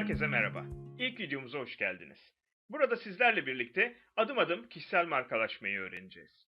Herkese merhaba. İlk videomuza hoş geldiniz. Burada sizlerle birlikte adım adım kişisel markalaşmayı öğreneceğiz.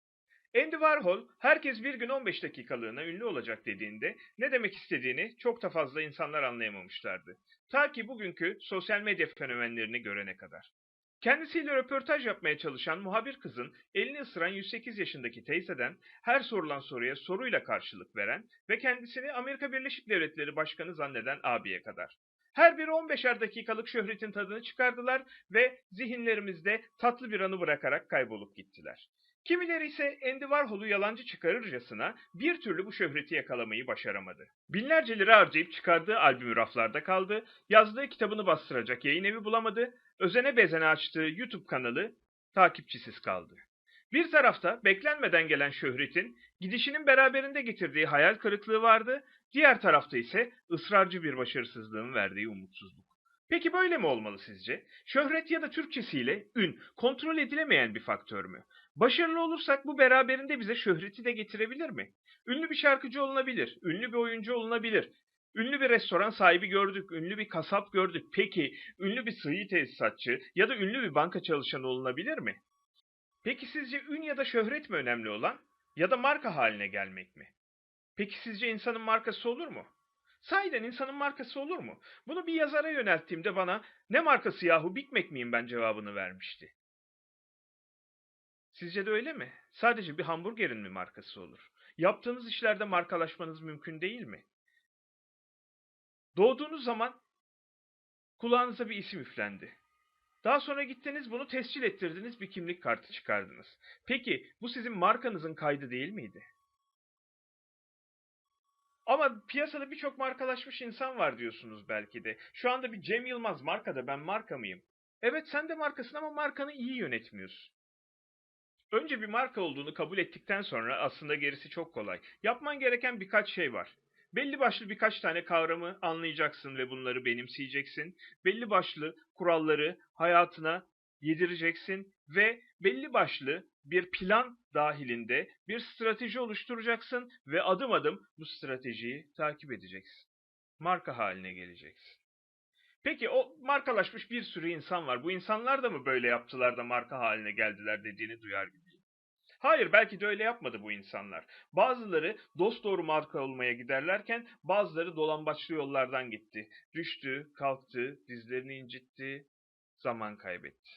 Andy Warhol, herkes bir gün 15 dakikalığına ünlü olacak dediğinde ne demek istediğini çok da fazla insanlar anlayamamışlardı. Ta ki bugünkü sosyal medya fenomenlerini görene kadar. Kendisiyle röportaj yapmaya çalışan muhabir kızın elini ısıran 108 yaşındaki teyzeden her sorulan soruya soruyla karşılık veren ve kendisini Amerika Birleşik Devletleri Başkanı zanneden abiye kadar. Her biri 15'er dakikalık şöhretin tadını çıkardılar ve zihinlerimizde tatlı bir anı bırakarak kaybolup gittiler. Kimileri ise Andy Warhol'u yalancı çıkarırcasına bir türlü bu şöhreti yakalamayı başaramadı. Binlerce lira harcayıp çıkardığı albümü raflarda kaldı, yazdığı kitabını bastıracak yayın evi bulamadı, özene bezene açtığı YouTube kanalı takipçisiz kaldı. Bir tarafta beklenmeden gelen şöhretin gidişinin beraberinde getirdiği hayal kırıklığı vardı, diğer tarafta ise ısrarcı bir başarısızlığın verdiği umutsuzluk. Peki böyle mi olmalı sizce? Şöhret ya da Türkçesiyle ün kontrol edilemeyen bir faktör mü? Başarılı olursak bu beraberinde bize şöhreti de getirebilir mi? Ünlü bir şarkıcı olunabilir, ünlü bir oyuncu olunabilir. Ünlü bir restoran sahibi gördük, ünlü bir kasap gördük. Peki ünlü bir sıhhi tesisatçı ya da ünlü bir banka çalışanı olunabilir mi? Peki sizce ün ya da şöhret mi önemli olan ya da marka haline gelmek mi? Peki sizce insanın markası olur mu? Sahiden insanın markası olur mu? Bunu bir yazara yönelttiğimde bana ne markası yahu Big miyim ben cevabını vermişti. Sizce de öyle mi? Sadece bir hamburgerin mi markası olur? Yaptığınız işlerde markalaşmanız mümkün değil mi? Doğduğunuz zaman kulağınıza bir isim üflendi. Daha sonra gittiniz bunu tescil ettirdiniz bir kimlik kartı çıkardınız. Peki bu sizin markanızın kaydı değil miydi? Ama piyasada birçok markalaşmış insan var diyorsunuz belki de. Şu anda bir Cem Yılmaz markada ben marka mıyım? Evet sen de markasın ama markanı iyi yönetmiyorsun. Önce bir marka olduğunu kabul ettikten sonra aslında gerisi çok kolay. Yapman gereken birkaç şey var. Belli başlı birkaç tane kavramı anlayacaksın ve bunları benimseyeceksin. Belli başlı kuralları hayatına yedireceksin ve belli başlı bir plan dahilinde bir strateji oluşturacaksın ve adım adım bu stratejiyi takip edeceksin. Marka haline geleceksin. Peki o markalaşmış bir sürü insan var. Bu insanlar da mı böyle yaptılar da marka haline geldiler dediğini duyar gibiyim. Hayır belki de öyle yapmadı bu insanlar. Bazıları dost doğru marka olmaya giderlerken bazıları dolambaçlı yollardan gitti. Düştü, kalktı, dizlerini incitti, zaman kaybetti.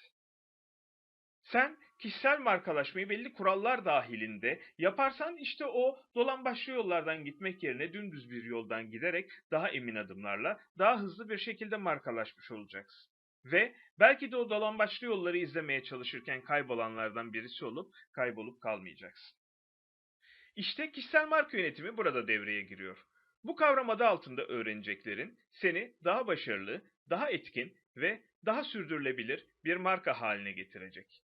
Sen kişisel markalaşmayı belli kurallar dahilinde yaparsan işte o dolambaçlı yollardan gitmek yerine dümdüz bir yoldan giderek daha emin adımlarla daha hızlı bir şekilde markalaşmış olacaksın. Ve belki de o dolambaçlı yolları izlemeye çalışırken kaybolanlardan birisi olup kaybolup kalmayacaksın. İşte kişisel marka yönetimi burada devreye giriyor. Bu kavram adı altında öğreneceklerin seni daha başarılı, daha etkin ve daha sürdürülebilir bir marka haline getirecek.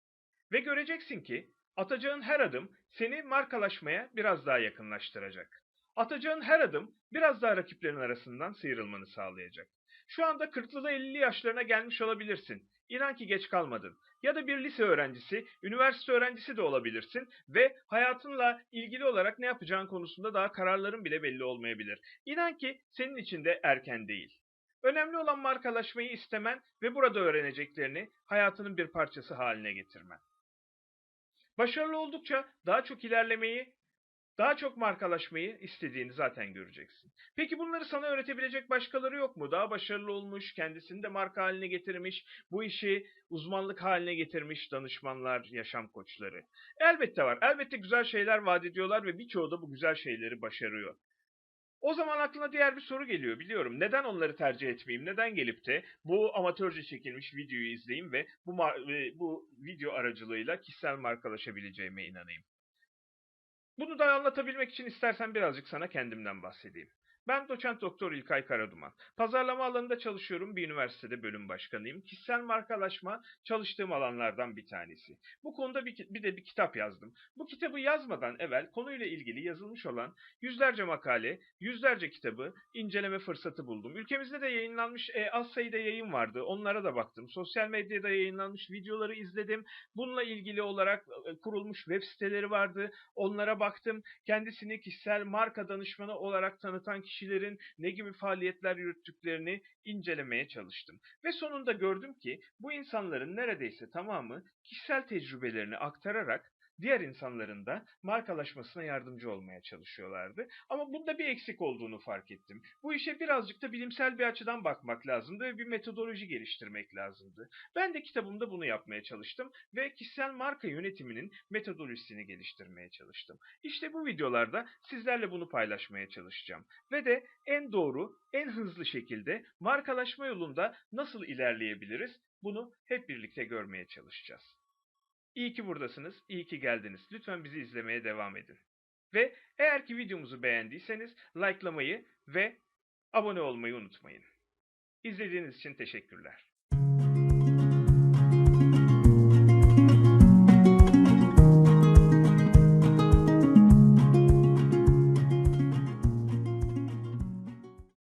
Ve göreceksin ki atacağın her adım seni markalaşmaya biraz daha yakınlaştıracak. Atacağın her adım biraz daha rakiplerin arasından sıyrılmanı sağlayacak. Şu anda 40'lı 50'li yaşlarına gelmiş olabilirsin. İnan ki geç kalmadın. Ya da bir lise öğrencisi, üniversite öğrencisi de olabilirsin ve hayatınla ilgili olarak ne yapacağın konusunda daha kararların bile belli olmayabilir. İnan ki senin için de erken değil. Önemli olan markalaşmayı istemen ve burada öğreneceklerini hayatının bir parçası haline getirmen. Başarılı oldukça daha çok ilerlemeyi, daha çok markalaşmayı istediğini zaten göreceksin. Peki bunları sana öğretebilecek başkaları yok mu? Daha başarılı olmuş, kendisini de marka haline getirmiş, bu işi uzmanlık haline getirmiş danışmanlar, yaşam koçları. Elbette var. Elbette güzel şeyler vaat ediyorlar ve birçoğu da bu güzel şeyleri başarıyor. O zaman aklına diğer bir soru geliyor biliyorum. Neden onları tercih etmeyeyim? Neden gelip de bu amatörce çekilmiş videoyu izleyeyim ve bu bu video aracılığıyla kişisel markalaşabileceğime inanayım? Bunu da anlatabilmek için istersen birazcık sana kendimden bahsedeyim. Ben doçent doktor İlkay Karaduman. Pazarlama alanında çalışıyorum. Bir üniversitede bölüm başkanıyım. Kişisel markalaşma çalıştığım alanlardan bir tanesi. Bu konuda bir, bir de bir kitap yazdım. Bu kitabı yazmadan evvel konuyla ilgili yazılmış olan yüzlerce makale, yüzlerce kitabı inceleme fırsatı buldum. Ülkemizde de yayınlanmış e, az sayıda yayın vardı. Onlara da baktım. Sosyal medyada yayınlanmış videoları izledim. Bununla ilgili olarak e, kurulmuş web siteleri vardı. Onlara baktım. Kendisini kişisel marka danışmanı olarak tanıtan kişilerin ne gibi faaliyetler yürüttüklerini incelemeye çalıştım. Ve sonunda gördüm ki bu insanların neredeyse tamamı kişisel tecrübelerini aktararak diğer insanların da markalaşmasına yardımcı olmaya çalışıyorlardı. Ama bunda bir eksik olduğunu fark ettim. Bu işe birazcık da bilimsel bir açıdan bakmak lazımdı ve bir metodoloji geliştirmek lazımdı. Ben de kitabımda bunu yapmaya çalıştım ve kişisel marka yönetiminin metodolojisini geliştirmeye çalıştım. İşte bu videolarda sizlerle bunu paylaşmaya çalışacağım. Ve de en doğru, en hızlı şekilde markalaşma yolunda nasıl ilerleyebiliriz bunu hep birlikte görmeye çalışacağız. İyi ki buradasınız, iyi ki geldiniz. Lütfen bizi izlemeye devam edin. Ve eğer ki videomuzu beğendiyseniz likelamayı ve abone olmayı unutmayın. İzlediğiniz için teşekkürler.